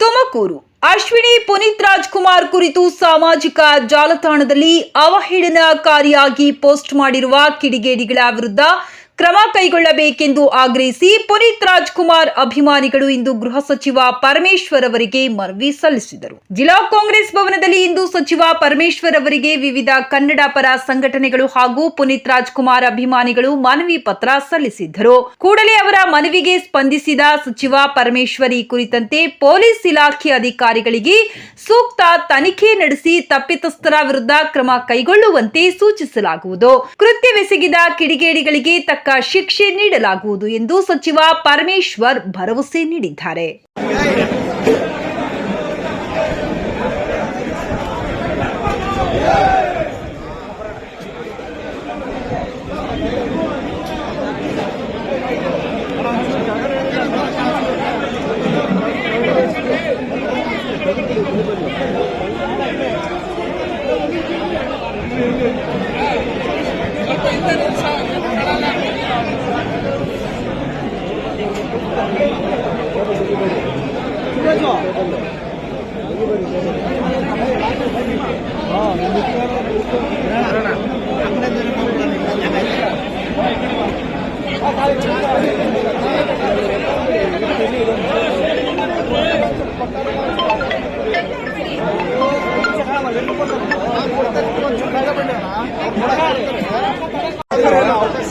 ತುಮಕೂರು. ಅಶ್ವಿನಿ ಪುನೀತ್ ರಾಜ್ಕುಮಾರ್ ಕುರಿತು ಸಾಮಾಜಿಕ ಜಾಲತಾಣದಲ್ಲಿ ಅವಹೇಳನಕಾರಿಯಾಗಿ ಪೋಸ್ಟ್ ಮಾಡಿರುವ ಕಿಡಿಗೇಡಿಗಳ ವಿರುದ್ಧ ಕ್ರಮ ಕೈಗೊಳ್ಳಬೇಕೆಂದು ಆಗ್ರಹಿಸಿ ಪುನೀತ್ ರಾಜ್ಕುಮಾರ್ ಅಭಿಮಾನಿಗಳು ಇಂದು ಗೃಹ ಸಚಿವ ಪರಮೇಶ್ವರ್ ಅವರಿಗೆ ಮನವಿ ಸಲ್ಲಿಸಿದರು. ಜಿಲ್ಲಾ ಕಾಂಗ್ರೆಸ್ ಭವನದಲ್ಲಿ ಇಂದು ಸಚಿವ ಪರಮೇಶ್ವರ್ ಅವರಿಗೆ ವಿವಿಧ ಕನ್ನಡ ಪರ ಸಂಘಟನೆಗಳು ಹಾಗೂ ಪುನೀತ್ ರಾಜ್ಕುಮಾರ್ ಅಭಿಮಾನಿಗಳು ಮನವಿ ಪತ್ರ ಸಲ್ಲಿಸಿದ್ದರು. ಕೂಡಲೇ ಅವರ ಮನವಿಗೆ ಸ್ಪಂದಿಸಿದ ಸಚಿವ ಪರಮೇಶ್ವರ್ ಕುರಿತಂತೆ ಪೊಲೀಸ್ ಇಲಾಖೆ ಅಧಿಕಾರಿಗಳಿಗೆ ಸೂಕ್ತ ತನಿಖೆ ನಡೆಸಿ ತಪ್ಪಿತಸ್ಥರ ವಿರುದ್ಧ ಕ್ರಮ ಕೈಗೊಳ್ಳುವಂತೆ ಸೂಚಿಸಲಾಗುವುದು. ಕೃತ್ಯವೆಸಗಿದ ಕಿಡಿಗೇಡಿಗಳಿಗೆ ತಕ್ಕ ಶಿಕ್ಷೆ ನೀಡಲಾಗುವುದು ಎಂದು ಸಚಿವ ಪರಮೇಶ್ವರ್ ಭರವಸೆ ನೀಡಿದ್ದಾರೆ. ಅವಕಾಶ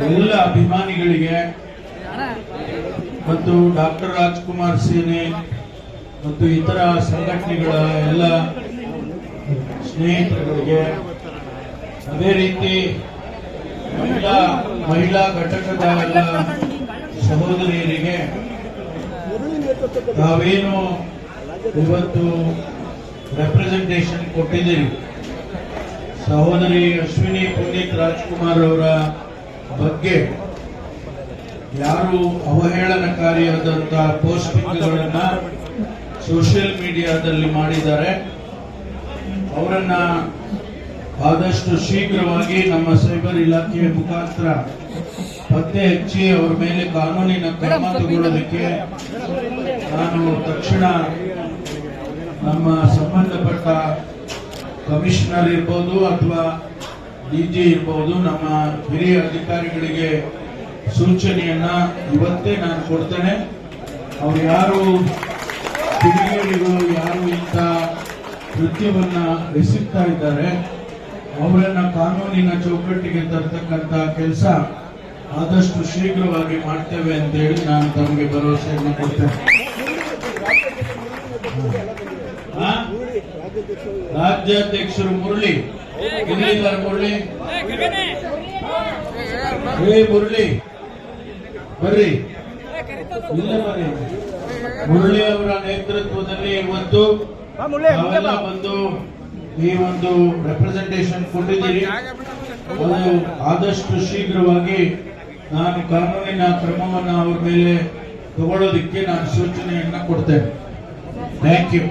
ಅಭಿಮಾನಿಗಳಿಗೆ ಮತ್ತು ಡಾಕ್ಟರ್ ರಾಜ್ಕುಮಾರ್ ಸೇನೆ ಮತ್ತು ಇತರ ಸಂಘಟನೆಗಳ ಎಲ್ಲ ಸ್ನೇಹಿತರುಗಳಿಗೆ ಅದೇ ರೀತಿ ಮಹಿಳಾ ಮಹಿಳಾ ಘಟಕದ ಎಲ್ಲ ಸಹೋದರಿಯರಿಗೆ ನಾವೇನು ಇವತ್ತು ರೆಪ್ರೆಸೆಂಟೇಷನ್ ಕೊಟ್ಟಿದ್ದೀವಿ. ಸಹೋದರಿ ಅಶ್ವಿನಿ ಪುನೀತ್ ರಾಜ್ಕುಮಾರ್ ಅವರ ಬಗ್ಗೆ ಯಾರು ಅವಹೇಳನಕಾರಿಯಾದಂತಹ ಪೋಸ್ಟಿಂಗ್ಗಳನ್ನ ಸೋಷಿಯಲ್ ಮೀಡಿಯಾದಲ್ಲಿ ಮಾಡಿದ್ದಾರೆ. ಅವರನ್ನ ಆದಷ್ಟು ಶೀಘ್ರವಾಗಿ ನಮ್ಮ ಸೈಬರ್ ಇಲಾಖೆಯ ಮುಖಾಂತರ ಪತ್ತೆ ಹಚ್ಚಿ ಅವರ ಮೇಲೆ ಕಾನೂನಿನ ಕ್ರಮ ತಗೊಳ್ಳೋದಕ್ಕೆ ನಾನು ತಕ್ಷಣ ನಮ್ಮ ಸಂಬಂಧಪಟ್ಟ ಕಮಿಷನರ್ ಇರ್ಬೋದು ಅಥವಾ ಡಿಜಿ ಇರ್ಬೋದು, ನಮ್ಮ ಹಿರಿಯ ಅಧಿಕಾರಿಗಳಿಗೆ ಸೂಚನೆಯನ್ನ ಇವತ್ತೇ ನಾನು ಕೊಡ್ತೇನೆ. ಅವ್ರು ಯಾರು ಕಿಡಿಗೇಡಿಗಳು, ಯಾರು ಇಂಥ ಕೃತ್ಯವನ್ನ ಎಸಗ್ತಾ ಇದ್ದಾರೆ, ಅವರನ್ನ ಕಾನೂನಿನ ಚೌಕಟ್ಟಿಗೆ ತರ್ತಕ್ಕಂತ ಕೆಲಸ ಆದಷ್ಟು ಶೀಘ್ರವಾಗಿ ಮಾಡ್ತೇವೆ ಅಂತ ಹೇಳಿ ನಾನು ತಮಗೆ ಭರವಸೆಯನ್ನು ಕೊಡ್ತೇನೆ? ರಾಜ್ಯಾಧ್ಯಕ್ಷರು ಮುರಳಿ. ಎಲ್ಲಿದ್ದಾರೆ ಮುರಳಿ ಏ ಮುರಳಿ. ಬರ್ರಿ. ಇಲ್ಲ ಬರ್ರಿ. ಮುರಳಿ ಅವರ ನೇತೃತ್ವದಲ್ಲಿ ಇವತ್ತು ನಾವೆಲ್ಲ ಬಂದು ಈ ಒಂದು ರೆಪ್ರೆಸೆಂಟೇಷನ್ ಕೊಟ್ಟಿದ್ದೀರಿ. ಅದು ಆದಷ್ಟು ಶೀಘ್ರವಾಗಿ ನಾನು ಕಾನೂನಿನ ಕ್ರಮವನ್ನು ಅವ್ರ ಮೇಲೆ ತಗೊಳ್ಳೋದಿಕ್ಕೆ ನಾನು ಸೂಚನೆಯನ್ನ ಕೊಡ್ತೇನೆ. Thank you